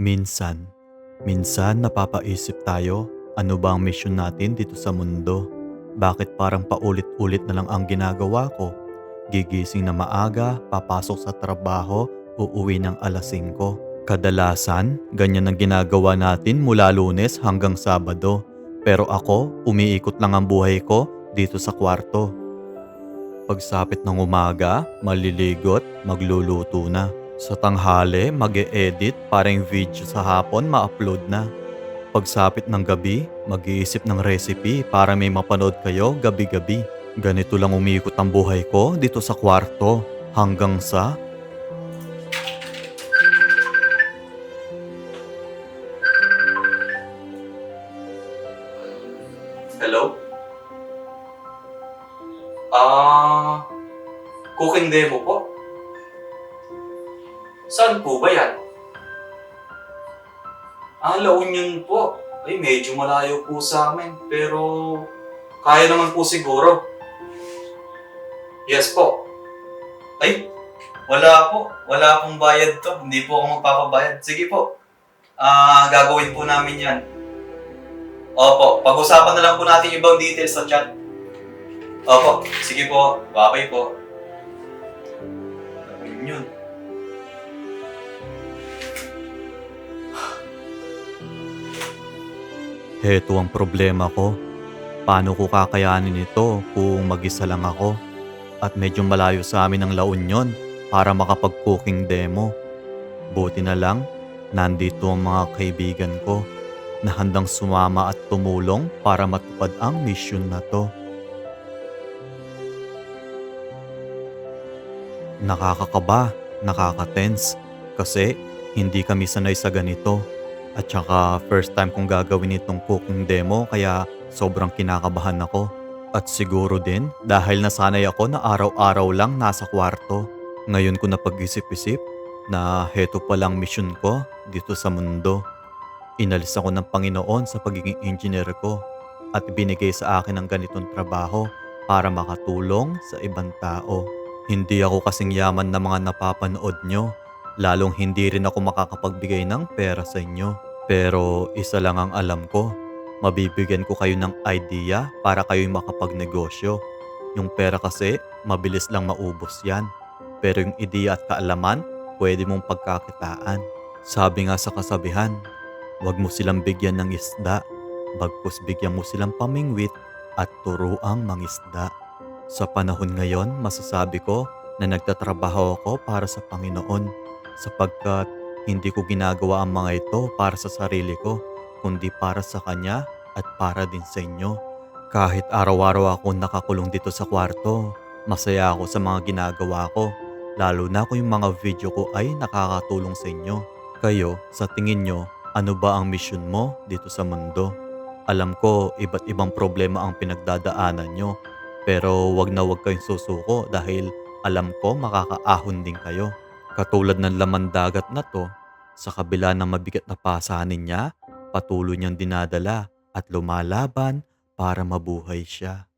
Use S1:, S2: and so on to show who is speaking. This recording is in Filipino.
S1: Minsan, minsan napapaisip tayo, ano ba ang misyon natin dito sa mundo? Bakit parang paulit-ulit na lang ang ginagawa ko? Gigising na maaga, papasok sa trabaho, uuwi ng alas 5. Kadalasan, ganyan ang ginagawa natin mula lunes hanggang sabado. Pero ako, umiikot lang ang buhay ko dito sa kwarto. Pagsapit ng umaga, maliligot, magluluto na. Sa tanghali, mag edit para yung video sa hapon ma-upload na. Pagsapit ng gabi, mag-iisip ng recipe para may mapanood kayo gabi-gabi. Ganito lang umiikot ang buhay ko dito sa kwarto hanggang sa...
S2: Hello? Ah, cooking demo po? Saan po ba yan? Ah, La Union po. Ay, medyo malayo po sa amin. Pero, kaya naman po siguro. Yes po. Ay, wala po. Wala pong bayad to. Hindi po ako magpapabayad. Sige po. Ah, gagawin po namin yan. Opo, pag-usapan na lang po natin ibang details sa chat. Opo, sige po. Babay po. Gawin yun.
S1: Heto ang problema ko. Paano ko kakayanin ito kung mag-isa lang ako? At medyo malayo sa amin ang La Union para makapag-cooking demo. Buti na lang, nandito ang mga kaibigan ko na handang sumama at tumulong para matupad ang mission na to. Nakakakaba, nakaka-tense kasi hindi kami sanay sa ganito. At saka first time kong gagawin itong cooking demo kaya sobrang kinakabahan ako. At siguro din dahil nasanay ako na araw-araw lang nasa kwarto. Ngayon ko napag-isip-isip na heto palang mission ko dito sa mundo. Inalis ako ng Panginoon sa pagiging engineer ko at binigay sa akin ang ganitong trabaho para makatulong sa ibang tao. Hindi ako kasing yaman na mga napapanood nyo, lalong hindi rin ako makakapagbigay ng pera sa inyo. Pero isa lang ang alam ko, mabibigyan ko kayo ng idea para kayo'y makapagnegosyo. Yung pera kasi, mabilis lang maubos yan. Pero yung ideya at kaalaman, pwede mong pagkakitaan. Sabi nga sa kasabihan, Huwag mo silang bigyan ng isda, bagkus bigyan mo silang pamingwit at turuang mangisda. Sa panahon ngayon, masasabi ko na nagtatrabaho ako para sa Panginoon sapagkat hindi ko ginagawa ang mga ito para sa sarili ko, kundi para sa Kanya at para din sa inyo. Kahit araw-araw ako nakakulong dito sa kwarto, masaya ako sa mga ginagawa ko, lalo na kung yung mga video ko ay nakakatulong sa inyo. Kayo, sa tingin nyo, ano ba ang mission mo dito sa mundo? Alam ko, iba't ibang problema ang pinagdadaanan nyo. Pero wag na wag kayong susuko dahil alam ko makakaahon din kayo. Katulad ng laman dagat na to, sa kabila ng mabigat na pasanin niya, patuloy niyang dinadala at lumalaban para mabuhay siya.